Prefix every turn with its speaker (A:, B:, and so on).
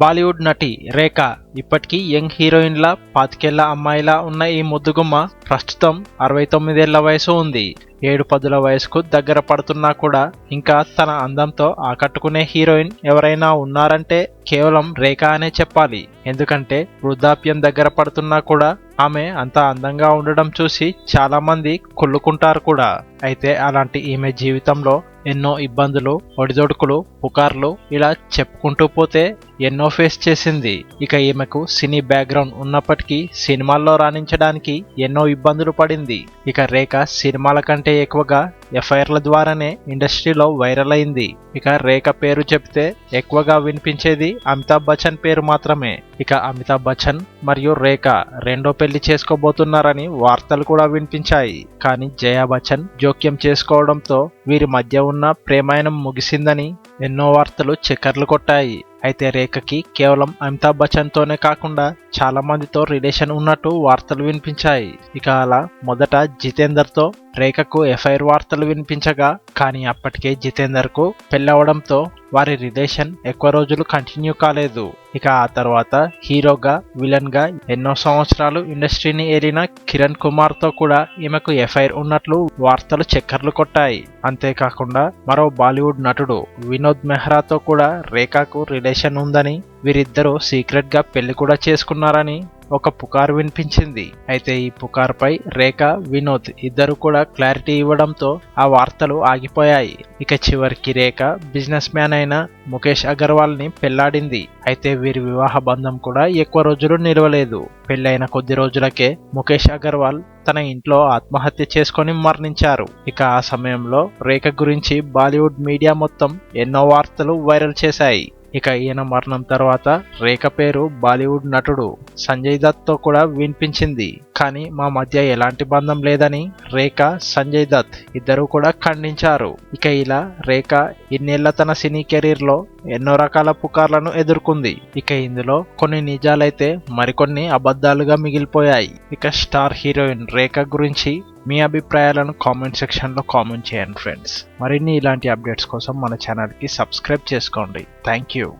A: బాలీవుడ్ నటి రేఖ ఇప్పటికీ యంగ్ హీరోయిన్ల పాతికేళ్ళ అమ్మాయిలా ఉన్న ఈ ముద్దుగుమ్మ ప్రస్తుతం అరవై తొమ్మిదేళ్ళ వయసు ఉంది. ఏడు పదుల వయసుకు దగ్గర పడుతున్నా కూడా ఇంకా తన అందంతో ఆకట్టుకునే హీరోయిన్ ఎవరైనా ఉన్నారంటే కేవలం రేఖ అనే చెప్పాలి. ఎందుకంటే వృద్ధాప్యం దగ్గర పడుతున్నా కూడా ఆమె అంత అందంగా ఉండడం చూసి చాలామంది కొల్లుకుంటారు కుళ్ళుకుంటారు కూడా. అయితే అలాంటి ఈమె జీవితంలో ఎన్నో ఇబ్బందులు ఒడిదొడుకులు పుకార్లు ఇలా చెప్పుకుంటూ పోతే ఎన్నో ఫేస్ చేసింది. ఇక ఈమెకు సినీ బ్యాక్గ్రౌండ్ ఉన్నప్పటికీ సినిమాల్లో రాణించడానికి ఎన్నో ఇబ్బందులు పడింది. ఇక రేఖ సినిమాల కంటే ఎక్కువగా ఎఫ్ఐఆర్ల ద్వారానే ఇండస్ట్రీలో వైరల్ అయింది. ఇక రేఖ పేరు చెప్తే ఎక్కువగా వినిపించేది అమితాబ్ బచ్చన్ పేరు మాత్రమే. ఇక అమితాబ్ బచ్చన్ మరియు రేఖ రెండో పెళ్ళి చేసుకోబోతున్నారని వార్తలు కూడా వినిపించాయి. కానీ జయా బచ్చన్ జోక్యం చేసుకోవడంతో వీరి మధ్య ఉన్న ప్రేమాయణం ముగిసిందని ఎన్నో వార్తలు చక్కర్లు కొట్టాయి. అయితే రేఖకి కేవలం అమితాబ్ బచ్చన్తోనే కాకుండా చాలా మందితో రిలేషన్ ఉన్నట్టు వార్తలు వినిపించాయి. ఇక అలా మొదట జితేందర్తో రేఖకు ఎఫ్ఐఆర్ వార్తలు వినిపించగా కానీ అప్పటికే జితేందర్కు పెళ్ళవడంతో వారి రిలేషన్ ఎక్కువ రోజులు కంటిన్యూ కాలేదు. ఇక ఆ తర్వాత హీరోగా విలన్గా ఎన్నో సంవత్సరాలు ఇండస్ట్రీని ఏలిన కిరణ్ కుమార్తో కూడా ఈమెకు ఎఫ్ఐఆర్ ఉన్నట్లు వార్తలు చక్కర్లు కొట్టాయి. అంతేకాకుండా మరో బాలీవుడ్ నటుడు వినోద్ మెహ్రాతో కూడా రేఖకు రిలేషన్ ఉందని వీరిద్దరూ సీక్రెట్గా పెళ్ళి కూడా చేసుకున్నారని ఒక పుకారు వినిపించింది. అయితే ఈ పుకారుపై రేఖ వినోద్ ఇద్దరు కూడా క్లారిటీ ఇవ్వడంతో ఆ వార్తలు ఆగిపోయాయి. ఇక చివరికి రేఖ బిజినెస్ మ్యాన్ అయిన ముఖేష్ అగర్వాల్ని పెళ్ళాడింది. అయితే వీరి వివాహ బంధం కూడా ఎక్కువ రోజులు నిలవలేదు. పెళ్ళైన కొద్ది రోజులకే ముఖేష్ అగర్వాల్ తన ఇంట్లో ఆత్మహత్య చేసుకొని మరణించారు. ఇక ఆ సమయంలో రేఖ గురించి బాలీవుడ్ మీడియా మొత్తం ఎన్నో వార్తలు వైరల్ చేశాయి. ఇక ఈయన మరణం తర్వాత రేఖ పేరు బాలీవుడ్ నటుడు సంజయ్ దత్తో కూడా వినిపించింది. కానీ మా మధ్య ఎలాంటి బంధం లేదని రేఖ సంజయ్ దత్ ఇద్దరు కూడా ఖండించారు. ఇక ఇలా రేఖ ఇన్నేళ్ళ తన సినీ కెరీర్లో ఎన్నో రకాల పుకార్లను ఎదుర్కొంది. ఇక ఇందులో కొన్ని నిజాలైతే మరికొన్ని అబద్ధాలుగా మిగిలిపోయాయి. ఇక స్టార్ హీరోయిన్ రేఖ గురించి మీ అభిప్రాయాలను కామెంట్ సెక్షన్లో కామెంట్ చేయండి ఫ్రెండ్స్. మరిన్ని ఇలాంటి అప్డేట్స్ కోసం మన ఛానల్కి సబ్స్క్రైబ్ చేసుకోండి. Thank you.